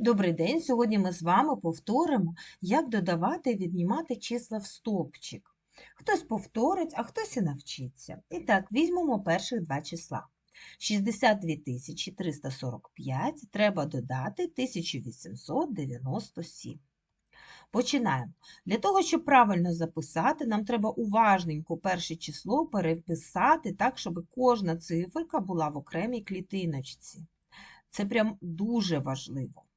Добрий день! Сьогодні ми з вами повторимо, як додавати і віднімати числа в стовпчик. Хтось повторить, а хтось і навчиться. І так, візьмемо перших два числа. 62 345 треба додати 1897. Починаємо. Для того, щоб правильно записати, нам треба уважненько перше число переписати так, щоб кожна циферка була в окремій клітиночці. Це прям дуже важливо.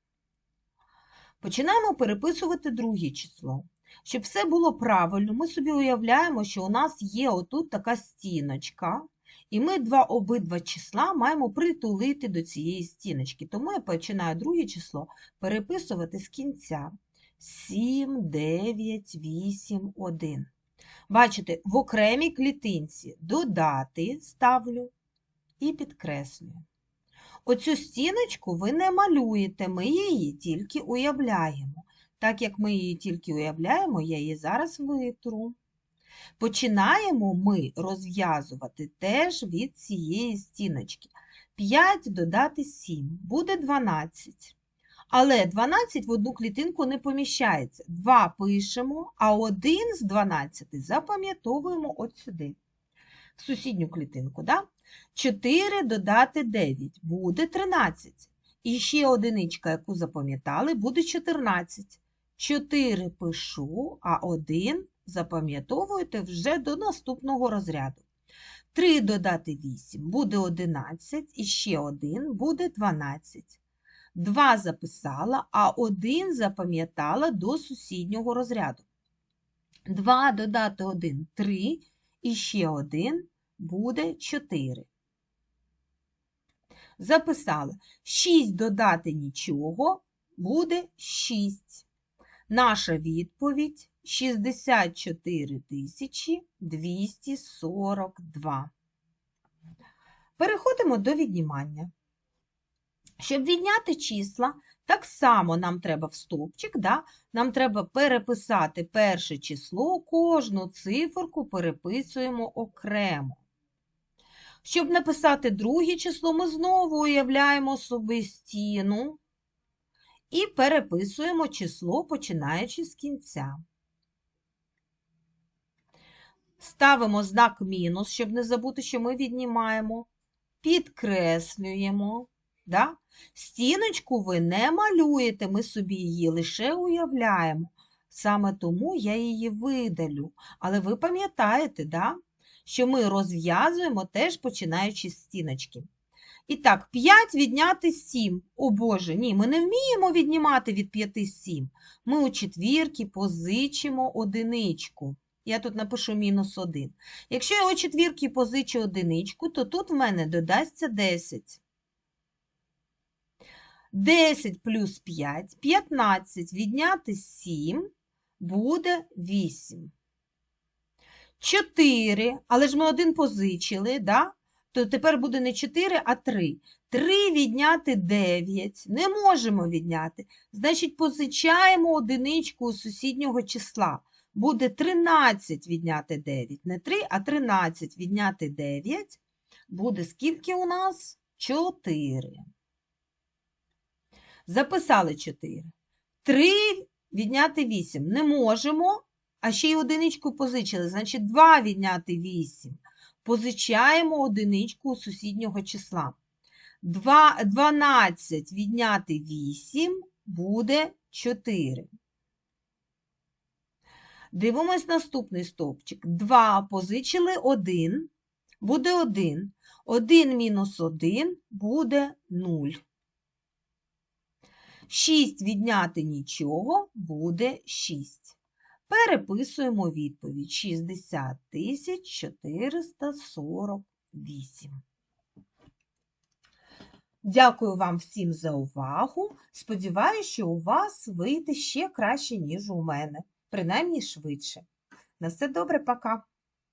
Починаємо переписувати друге число. Щоб все було правильно, ми собі уявляємо, що у нас є отут така стіночка, і ми два обидва числа маємо притулити до цієї стіночки. Тому я починаю друге число переписувати з кінця. 7, 9, 8, 1. Бачите, в окремій клітинці додати ставлю і підкреслюю. Оцю стіночку ви не малюєте, ми її тільки уявляємо. Так як ми її тільки уявляємо, я її зараз витру. Починаємо ми розв'язувати теж від цієї стіночки. 5 додати 7 буде 12. Але 12 в одну клітинку не поміщається. 2 пишемо, а 1 з 12 запам'ятовуємо от сюди, в сусідню клітинку. Да? 4 додати 9 буде 13. І ще одиничка, яку запам'ятали, буде 14. 4 пишу, а 1 запам'ятовуєте вже до наступного розряду. 3 додати 8 буде 11, і ще 1 буде 12. 2 записала, а 1 запам'ятала до сусіднього розряду. 2 додати 1 3, і ще 1 буде 4. Записали 6 додати нічого буде 6. Наша відповідь 64 242. Переходимо до віднімання. Щоб відняти числа, так само нам треба в стовпчик, да? нам треба переписати перше число, кожну циферку переписуємо окремо. Щоб написати друге число, ми знову уявляємо собі стіну і переписуємо число, починаючи з кінця. Ставимо знак мінус, щоб не забути, що ми віднімаємо, підкреслюємо. Да? Стіночку ви не малюєте, ми собі її лише уявляємо. Саме тому я її видалю. Але ви пам'ятаєте, да? Що ми розв'язуємо теж починаючи з стіночки. І так, 5 відняти 7. О Боже, ні, ми не вміємо віднімати від 5 7. Ми у четвірки позичимо одиничку. Я тут напишу мінус 1. Якщо я у четвірки позичу одиничку, то тут в мене додасться 10. 10 плюс 5, 15 відняти 7 буде 8. 4, але ж ми один позичили, да? то тепер буде не 4, а 3. 3 відняти 9 не можемо відняти. Значить, позичаємо одиничку у сусіднього числа. Буде 13 відняти 9. Не 3, а 13 відняти 9. Буде скільки у нас? 4. Записали 4. 3 відняти 8 не можемо, а ще й одиничку позичили. Значить, 2 відняти 8. Позичаємо одиничку у сусіднього числа. 2, 12 відняти 8 буде 4. Дивимось наступний стовпчик. 2 позичили 1, буде 1. 1 мінус 1 буде 0. 6 відняти нічого буде 6. Переписуємо відповідь 60 448. Дякую вам всім за увагу. Сподіваюся, що у вас вийде ще краще, ніж у мене, принаймні швидше. На все добре, пока!